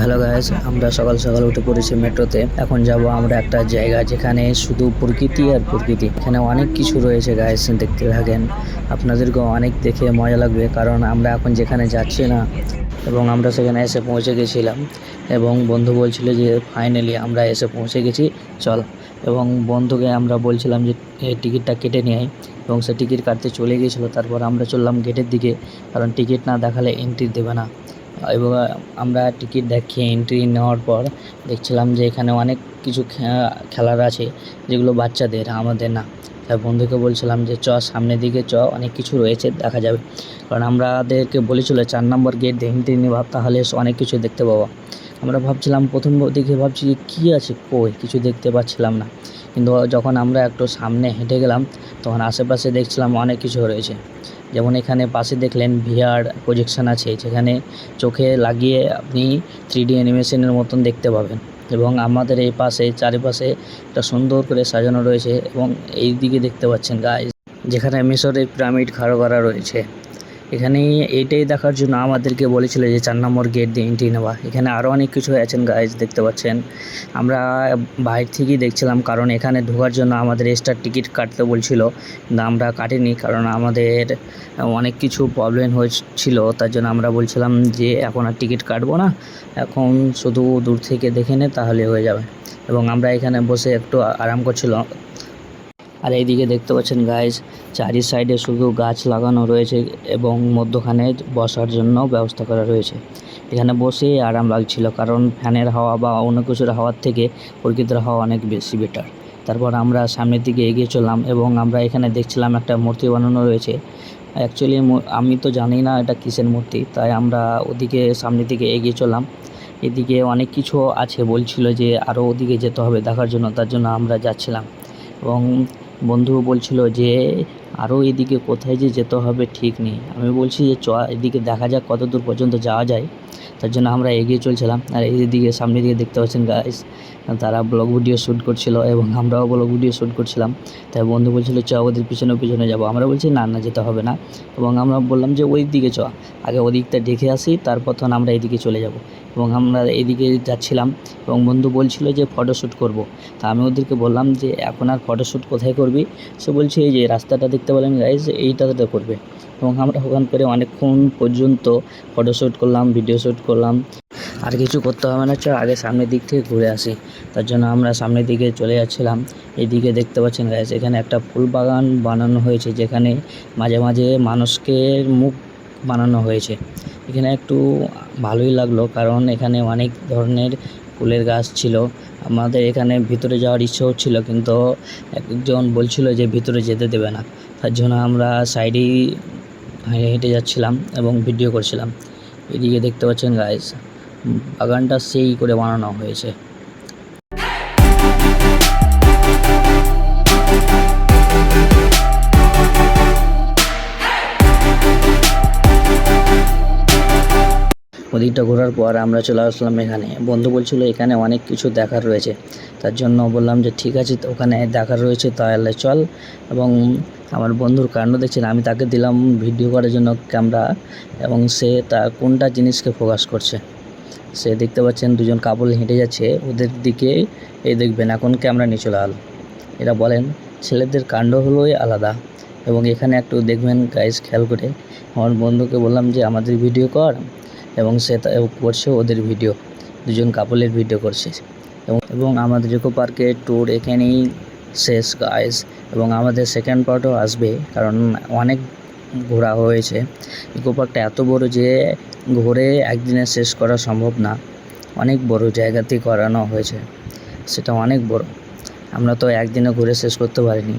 Hello guys আমরা সকাল সকাল উঠে পড়েছি মেট্রোতে। এখন যাব আমরা একটা জায়গা যেখানে শুধু প্রকৃতি আর প্রকৃতি। এখানে অনেক কিছু রয়েছে গাইস দেখতে থাকেন। আপনাদেরকেও অনেক দেখে মজা লাগবে, কারণ আমরা এখন যেখানে যাচ্ছি না, এবং আমরা সেখানে এসে পৌঁছে গেছিলাম। এবং বন্ধু বলছিল যে ফাইনালি আমরা এসে পৌঁছে গেছি, চল। এবং বন্ধুকে আমরা বলছিলাম যে টিকিটটা কেটে নিয়ে এবং সে টিকিট কাটতে চলে গিয়েছিল তারপর আমরা চললাম গেটের দিকে, কারণ টিকিট না দেখালে এন্ট্রি দেবে না। এবং আমরা টিকিট দেখিয়ে এন্ট্রি নেওয়ার পর দেখছিলাম যে এখানে অনেক কিছু খেলার আছে যেগুলো বাচ্চাদের, আমাদের না। তাই বন্ধুকে বলছিলাম যে চ, সামনের দিকে চ, অনেক কিছু রয়েছে, দেখা যাবে। কারণ আমাদেরকে বলেছিল চার নম্বর গেট দিয়ে এন্ট্রি নেওয়া, তাহলে অনেক কিছু দেখতে পাবো। আমরা ভাবছিলাম প্রথম দিকে ভাবছি যে কী আছে, কই? কিছু দেখতে পাচ্ছিলাম না। কিন্তু যখন আমরা একটু সামনে হেঁটে গেলাম, তখন আশেপাশে দেখছিলাম অনেক কিছু রয়েছে। যেমন এখানে পাশে দেখলেন ভিআর প্রজেকশন আছে, যেখানে চোখে লাগিয়ে আপনি থ্রি ডি অ্যানিমেশনের মতন দেখতে পাবেন। এবং আমাদের এই পাশে, চারিপাশে একটা সুন্দর করে সাজানো রয়েছে এবং এই দিকে দেখতে পাচ্ছেন গাইজ যেখানে মিশরের পিরামিড খাড়ো করা রয়েছে। এখানে এইটাই দেখার জন্য আমাদেরকে বলেছিল যে চার নম্বর গেট দিয়ে এন্ট্রি নেওয়া। এখানে আরও অনেক কিছু আছেন গাইজ দেখতে পাচ্ছেন। আমরা বাইরে থেকেই দেখছিলাম, কারণ এখানে ঢোকার জন্য আমাদের এক্সট্রা টিকিট কাটতে বলছিল। কিন্তু আমরা কাটিনি, কারণ আমাদের অনেক কিছু প্রবলেম হয়েছিল। তার জন্য আমরা বলছিলাম যে, এখন আর টিকিট কাটবো না। এখন শুধু দূর থেকে দেখে নে, তাহলে হয়ে যাবে। এবং আমরা এখানে বসে একটু আরাম করছিলাম। আর এইদিকে দেখতে পাচ্ছেন গাইজ চারি সাইডে শুধু গাছ লাগানো রয়েছে এবং মধ্যখানে বসার জন্য ব্যবস্থা করা রয়েছে। এখানে বসে আরাম লাগছিল কারণ ফ্যানের হাওয়া বা অন্য কিছুর হাওয়ার থেকে প্রকৃতির হাওয়া অনেক বেশি বেটার তারপর আমরা সামনের দিকে এগিয়ে চললাম এবং আমরা এখানে দেখছিলাম একটা মূর্তি বানানো রয়েছে। অ্যাকচুয়ালি আমি তো জানি না এটা কিসের মূর্তি, তাই আমরা ওদিকে সামনের দিকে এগিয়ে চললাম। এদিকে অনেক কিছু আছে বলছিল যে আরও ওদিকে যেতে হবে দেখার জন্য, তার জন্য আমরা যাচ্ছিলাম। এবং বন্ধু বলছিল যে আরও এদিকে কোথায় যে যেতে হবে ঠিক নেই। আমি বলছি যে, চ, এদিকে দেখা যাক কত দূর পর্যন্ত যাওয়া যায়। তার জন্য আমরা এগিয়ে চলছিলাম। আর এইদিকে সামনের দিকে দেখতে পাচ্ছেন গাইস তারা ব্লগ ভিডিও শ্যুট করছিল এবং আমরাও ব্লগ ভিডিও শ্যুট করছিলাম। তাই বন্ধু বলছিল, চ, ওদের পিছনে পিছনে যাব। আমরা বলছি, না না, যেতে হবে না। এবং আমরা বললাম যে, ওই দিকে চ, আগে ওদিকটা দেখে আসি, তারপর তখন আমরা এদিকে চলে যাব। এবং আমরা এদিকে যাচ্ছিলাম এবং বন্ধু বলছিল যে ফটোশ্যুট করব। তা আমি ওদেরকে বললাম যে, এখন আর ফটোশ্যুট কোথায় করবি? সে বলছে, এই যে রাস্তাটা দেখতে পেলেন গাইজ এইটাতে করবে। এবং আমরা ওখান করে অনেকক্ষণ পর্যন্ত ফটো শ্যুট করলাম ভিডিও শ্যুট করলাম। আর কিছু করতে হবে না আগে সামনের দিক থেকে ঘুরে আসি। তার জন্য আমরা সামনের দিকে চলে যাচ্ছিলাম। এইদিকে দেখতে পাচ্ছেন গাইজ এখানে একটা ফুল বাগান বানানো হয়েছে, যেখানে মাঝে মাঝে মানুষকে মুখ বানানো হয়েছে। এখানে একটু ভালোই লাগল, কারণ এখানে অনেক ধরনের ফুলের গাছ ছিল। আমাদের এখানে ভিতরে যাওয়ার ইচ্ছেও ছিল, কিন্তু একজন বলছিল যে ভিতরে যেতে দেবে না। তার জন্য আমরা সাইডেই হেঁটে হেঁটে যাচ্ছিলাম এবং ভিডিও করছিলাম। এদিকে দেখতে পাচ্ছেন গাছ বাগানটা সেই করে বানানো হয়েছে। ওদিকটা ঘোরার পর আমরা চলে আসলাম এখানে। বন্ধু বলছিল, এখানে অনেক কিছু দেখার রয়েছে। তার জন্য বললাম যে, ঠিক আছে ওখানে দেখার রয়েছে তাহলে চল। এবং আমার বন্ধুর কাণ্ড দেখছেন, আমি তাকে দিলাম ভিডিও করার জন্য ক্যামেরা এবং সে তা কোনটা জিনিসকে ফোকাস করছে। সে দেখতে পাচ্ছেন, দুজন কাপড় হেঁটে যাচ্ছে, ওদের দিকে এই দেখবেন, এখন ক্যামেরা নিয়ে চলে আলো। এরা বলেন, ছেলেদের কাণ্ড হলোই আলাদা। এবং এখানে একটু দেখবেন গাইস খেয়াল করে। আমার বন্ধুকে বললাম যে, আমাদের ভিডিও কর। এবং সে করছে ওদের ভিডিও। দুজন কাপলের ভিডিও করছে। এবং এবং আমাদের ইকো পার্কের ট্যুর এখানেই শেষ গাইস এবং আমাদের সেকেন্ড পার্টও আসবে, কারণ অনেক ঘোরা হয়েছে। ইকো পার্কটা এত বড় যে ঘুরে একদিনে শেষ করা সম্ভব না। অনেক বড় জায়গাতেই করানো হয়েছে। সেটা অনেক বড়। আমরা তো একদিনে ঘুরে শেষ করতে পারিনি।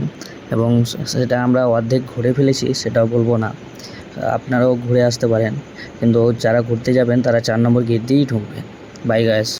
এবং সেটা আমরা অর্ধেক ঘুরে ফেলেছি, সেটাও বলব না। আপনারাও ঘুরে আসতে পারেন। কিন্তু যারা ঘুরতে যাবেন তারা চার নম্বর গেট দিয়েই ঢুকবেন। Bye guys